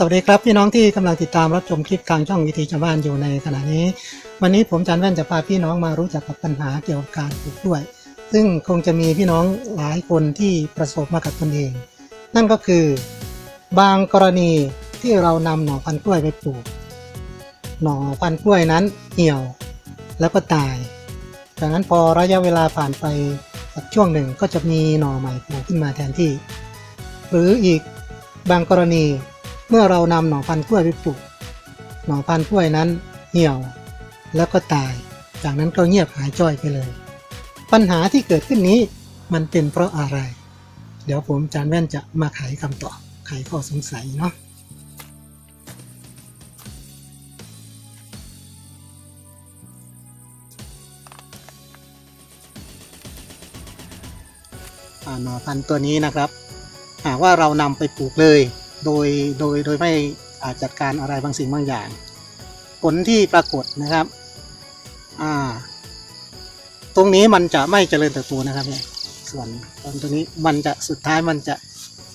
สวัสดีครับพี่น้องที่กำลังติดตามรับชมคลิปทางช่องวิถีชาวบ้านอยู่ในขณะนี้ วันนี้ผมจันแว่นจะพาพี่น้องมารู้จักกับปัญหาเกี่ยวกับการปลูกกล้วย ซึ่งคงจะมีพี่น้องหลายคนที่ประสบมากับตนเอง นั่นก็คือบางกรณีที่เรานำหน่อพันธุ์กล้วยไปปลูก หน่อพันธุ์กล้วยนั้นเหี่ยวแล้วก็ตายจากนั้นพอระยะเวลาผ่านไปสักช่วงหนึ่งก็จะมีหน่อใหม่โผล่ขึ้นมาแทนที่ หรืออีกบางกรณี เมื่อเรานำหน่อพันธุ์กล้วยไปปลูก หน่อพันธุ์กล้วยนั้นเหี่ยว แล้วก็ตาย จากนั้นก็เงียบหายจ้อยไปเลย ปัญหาที่เกิดขึ้นนี้มันเป็นเพราะอะไร เดี๋ยวผมจานแว่นจะมาไขคำตอบ ไขข้อสงสัยเนาะหน่อพันธุ์ตัวนี้นะครับ หากว่าเรานำไปปลูกเลย โดยโดยโดยไม่อาจจัดการอะไรบางสิ่งบางอย่าง ผลที่ปรากฏนะครับอ่าตรงนี้มันจะไม่เจริญเติบโตนะครับเนี่ยส่วนตอนตัวนี้มันจะสุดท้ายมันจะ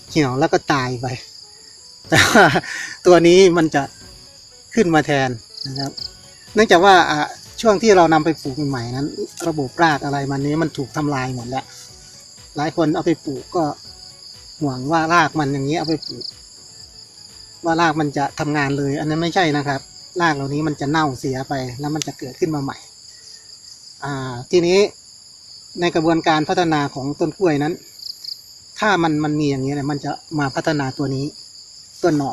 เหี่ยวแล้วก็ตายไป แต่ว่าตัวนี้มันจะขึ้นมาแทนนะครับ เนื่องจากว่าช่วงที่เรานำไปปลูกใหม่นั้น ระบบรากอะไรมันนี้มันถูกทำลายหมดแล้ว หลายคนเอาไปปลูกก็หวังว่ารากมันอย่างนี้เอาไปปลูก ว่ารากมันจะทำงานเลย อันนั้นไม่ใช่นะครับ รากเหล่านี้มันจะเน่าเสียไปแล้วมันจะเกิดขึ้นมาใหม่อ่าทีนี้ในกระบวนการพัฒนาของต้นกล้วยนั้น ถ้ามันมันมีอย่างนี้เนี่ยมันจะมาพัฒนาตัวนี้ต้นหน่อ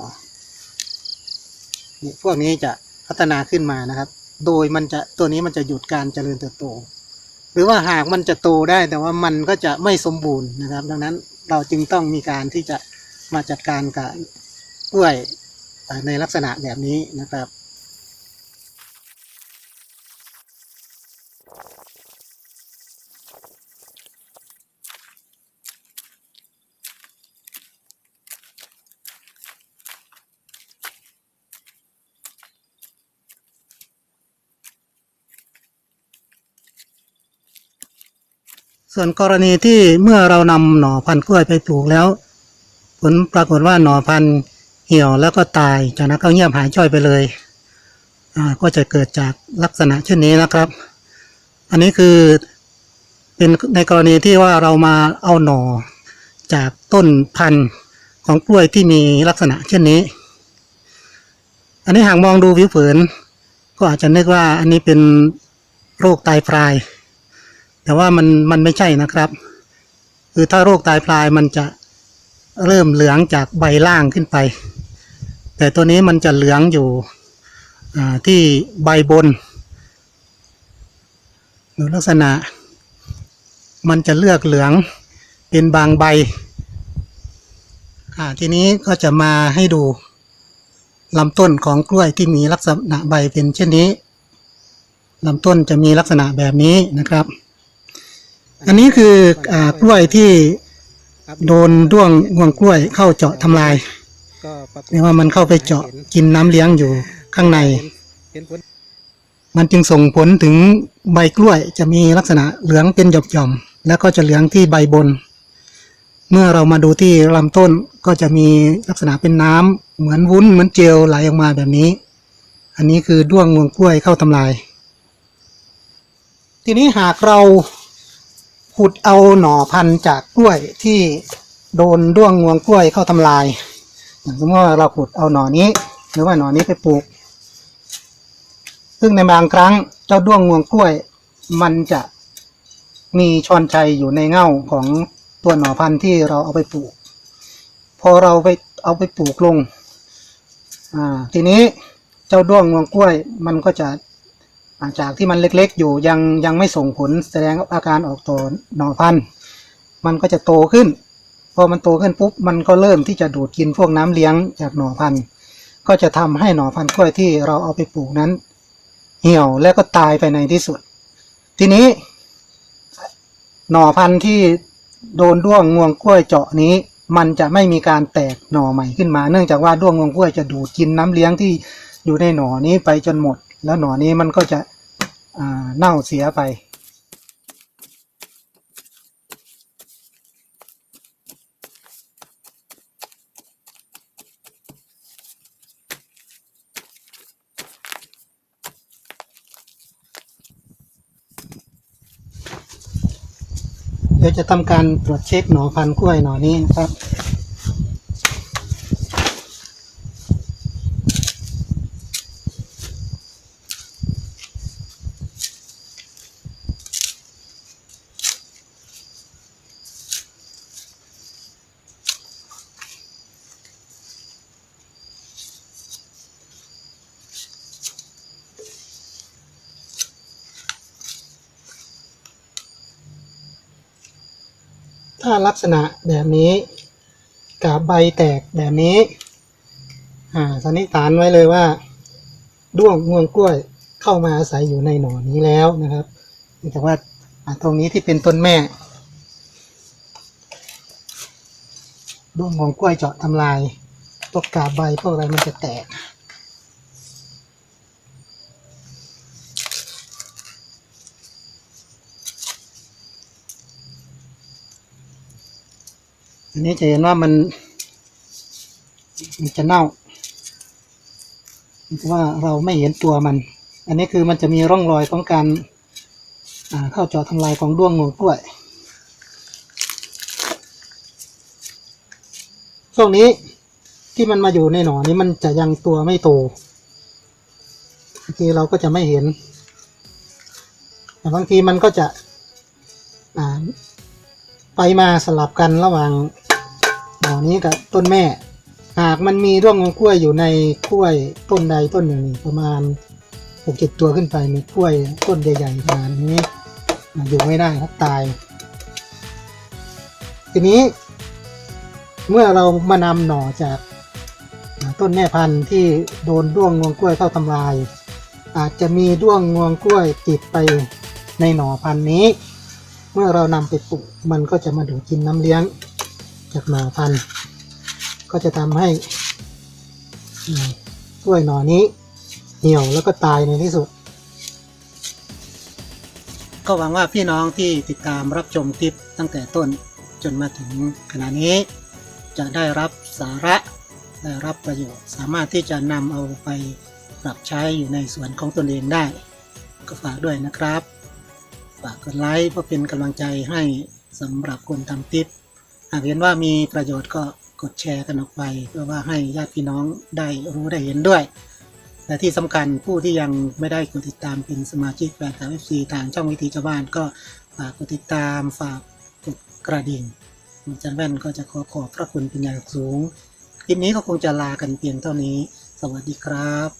นี่พวกนี้จะพัฒนาขึ้นมานะครับ โดยมันจะตัวนี้มันจะหยุดการเจริญเติบโต หรือว่าหากมันจะโตได้แต่ว่ามันก็จะไม่สมบูรณ์นะครับ ดังนั้นเราจึงต้องมีการที่จะมาจัดการกับ กล้วยในลักษณะแบบนี้นะครับส่วนกรณีที่เมื่อเรานำหน่อพันธุ์กล้วยไปปลูกแล้ว ผลปรากฏว่าหน่อพันธุ์ เหี่ยวแล้วก็ตาย จากนั้นก็เงียบหายจ้อยไปเลย ก็จะเกิดจากลักษณะเช่นนี้นะครับ อันนี้คือเป็นในกรณีที่ว่าเรามาเอาหน่อจากต้นพันธุ์ของกล้วยที่มีลักษณะเช่นนี้ อันนี้หากมองดูผิวเผิน ก็อาจจะนึกว่าอันนี้เป็นโรคตายพราย แต่ว่ามันมันไม่ใช่นะครับ คือถ้าโรคตายพลายมันจะเริ่มเหลืองจากใบล่างขึ้นไป แต่ตัวนี้มันจะเหลืองอยู่ที่ใบบนดูลักษณะ มันจะเลือกเหลืองเป็นบางใบทีนี้ก็จะมาให้ดูลำต้นของกล้วยที่มีลักษณะใบเป็นเช่นนี้ลำต้นจะมีลักษณะแบบนี้นะครับ อันนี้คืออกล้วยที่โดนด้วงงวงกล้วยเข้าเจาะทำลาย เรียว่ามันเข้าไปเจาะกินน้ำเลี้ยงอยู่ข้างใน มันจึงส่งผลถึงใบกล้วยจะมีลักษณะเหลืองเป็นหย่อมๆแล้วก็จะเหลืองที่ใบบน เมื่อเรามาดูที่ลำต้นก็จะมีลักษณะเป็นน้ำเหมือนวุ้นเหมือนเจลไหลออกมาแบบนี้ อันนี้คือด้วงงวงกล้วยเข้าทำลาย ทีนี้หากเราขุดเอาหน่อพันธุ์จากกล้วยที่โดนด้วงงวงกล้วยเข้าทำลาย อย่างสมมติว่าเราขุดเอาหน่อนี้ หรือว่าหน่อนี้ไปปลูก ซึ่งในบางครั้งเจ้าด้วงงวงกล้วย มันจะมีชอนชัยอยู่ในเง่าของตัวหน่อพันธุ์ที่เราเอาไปปลูก พอเราไปเอาไปปลูกลง อ่า ทีนี้เจ้าด้วงงวงกล้วย มันก็จะาจากที่มันเล็กๆ อยู่ยังยังไม่ส่งผลแสดงอาการออกตัวหน่อพันธุ์ มันก็จะโตขึ้น อมันโตขึ้นปุ๊บมันก็เริ่มที่จะดูดกินพวกน้ำเลี้ยงจากหน่อพันธุ์ก็จะทำให้หน่อพันธุ์กล้วยที่เราเอาไปปลูกนั้น เหี่ยวแล้วก็ตายไปในที่สุด ทีนี้ หน่อพันธุ์ที่โดนด้วงงวงกล้วยเจาะนี้ มันจะไม่มีการแตกหน่อใหม่ขึ้นมา เนื่องจากว่าด้วงงวงกล้วยจะดูดกินน้ำเลี้ยงที่อยู่ในหน่อนี้ไปจนหมด แล้วหน่อนี้มันก็จะเน่าเสียไป เดี๋ยวจะทำการตรวจเช็คหน่อพันธุ์กล้วยหน่อนี้นะครับ ถ้าลักษณะแบบนี้กับใบแตกแบบนี้ อ่าสันนิษฐานไว้เลยว่า ด้วงงวงกล้วยเข้ามาอาศัยอยู่ในหน่อนี้แล้วนะครับเนื่องจากว่าตรงนี้ที่เป็นต้นแม่ ด้วงงวงกล้วยเจาะทำลายพวกกาบใบพวกอะไรมันจะแตก อันนี้จะเห็นว่ามัน มันจะเน่าเพราะว่าเราไม่เห็นตัวมัน อันนี้คือมันจะมีร่องรอยของการเข้าเจาะทำลายของด้วงงวงกล้วยช่วงนี้ที่มันมาอยู่ในหนอนี้มันจะยังตัวไม่โตบางทีเราก็จะไม่เห็นแต่บางทีมันก็จะไปมาสลับกันระหว่าง หน่อนี้กับต้นแม่ หากมันมีร่วงของกล้วยอยู่ในกล้วยต้นใดต้นหนึ่งประมาณหกเจ็ดตัวขึ้นไปมีกล้วยต้นใหญ่ๆขนาดนี้อะอยู่ไม่ได้ครับตาย ทีนี้เมื่อเรามานำหน่อจากต้นแม่พันธุ์ที่โดนด้วงงวงกล้วยเข้าทำลาย อาจจะมีด้วงงวงกล้วยติดไปในหน่อพันธุ์นี้ เมื่อเรานำไปปลูกมันก็จะมาดูดกินน้ำเลี้ยง จากหน่อพันธุ์ก็จะทำให้กล้วยหน่อนี้เหี่ยวแล้วก็ตายในที่สุด ก็หวังว่าพี่น้องที่ติดตามรับชมคลิปตั้งแต่ต้นจนมาถึงขณะนี้ จะได้รับสาระได้รับประโยชน์ สามารถที่จะนำเอาไปปรับใช้อยู่ในส่วนของตนเองได้ ก็ฝากด้วยนะครับ ฝากกดไลค์เพื่อเป็นกำลังใจให้สำหรับคนทำคลิป หากเห็นว่ามีประโยชน์ก็กดแชร์กันออกไป เพื่อว่าให้ญาติพี่น้องได้รู้ได้เห็นด้วย และที่สำคัญผู้ที่ยังไม่ได้กดติดตามเป็นสมาชิกแฟนคลับเอฟซีทางช่องวิธีชาวบ้านก็ฝากกดติดตามฝากกดกระดิ่งอาจารย์แว่นก็จะขอขอบพระคุณเป็นอย่างสูง คลิปนี้ก็คงจะลากันเพียงเท่านี้ สวัสดีครับ